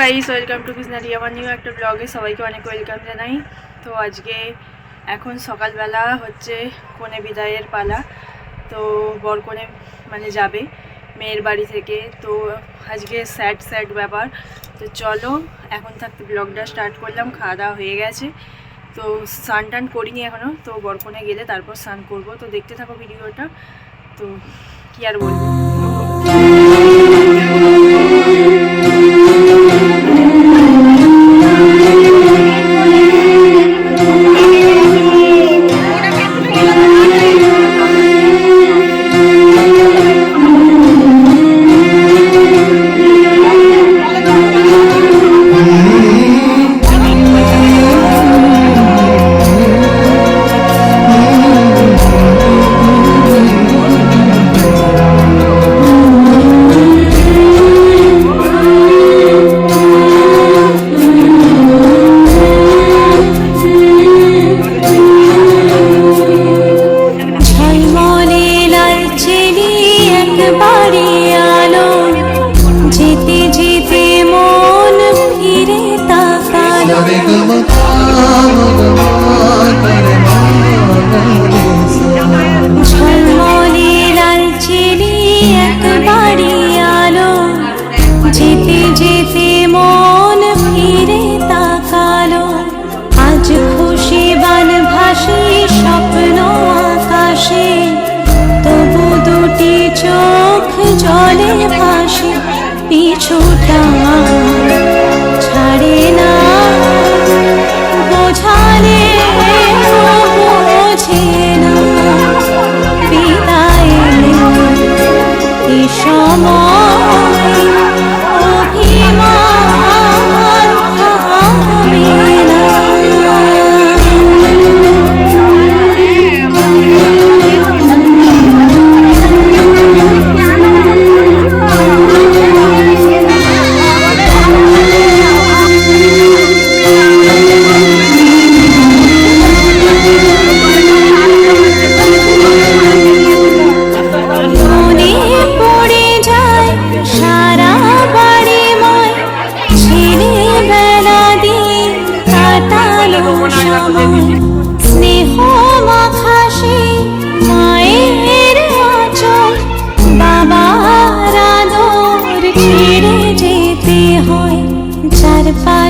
Guys welcome two কৃষ্ণারি আমার new একটা ব্লগে সবাইকে অনেক ওয়েলকাম জানাই। তো আজকে এখন সকালবেলা হচ্ছে কনে বিদায়ের পালা। তো বর কনে মানে যাবে মেয়ের বাড়ি থেকে। তো আজকে স্যাড স্যাড ব্যাপার। তো চলো, এখন থাকতে ব্লগটা স্টার্ট করলাম, খাওয়া দাওয়া হয়ে গেছে। তো স্নান টান করিনি এখনও তো বরকনে গেলে তারপর স্নান করব। তো দেখতে থাকো ভিডিওটা। তো কি আর বলব?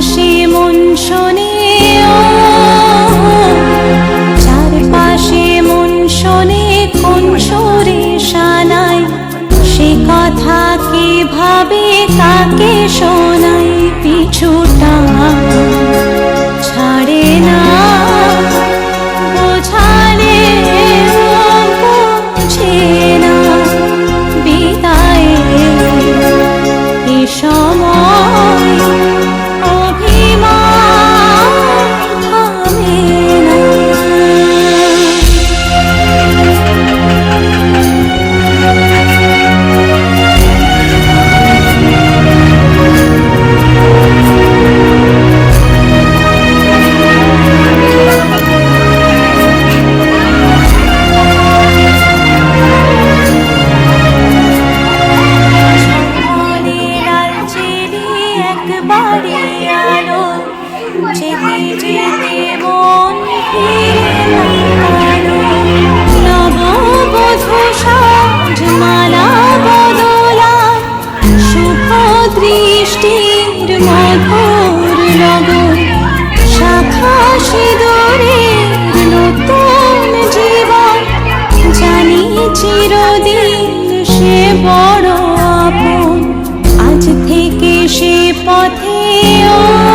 চারপাশে মন শোনে চারপাশে মন শোনে কোন সুরে শানাই সে কথা কি ভাবে কাকে শোনাই, পিছুটা যেতে যেতে মন ফিরে তাকালো সাজ মালা বদলায় শুভ দৃষ্টির মধুর লগন শাখা সিঁদুরের নতুন জীবন জানি চিরদিন সে বড় আপন আজ থেকে সে পথে ও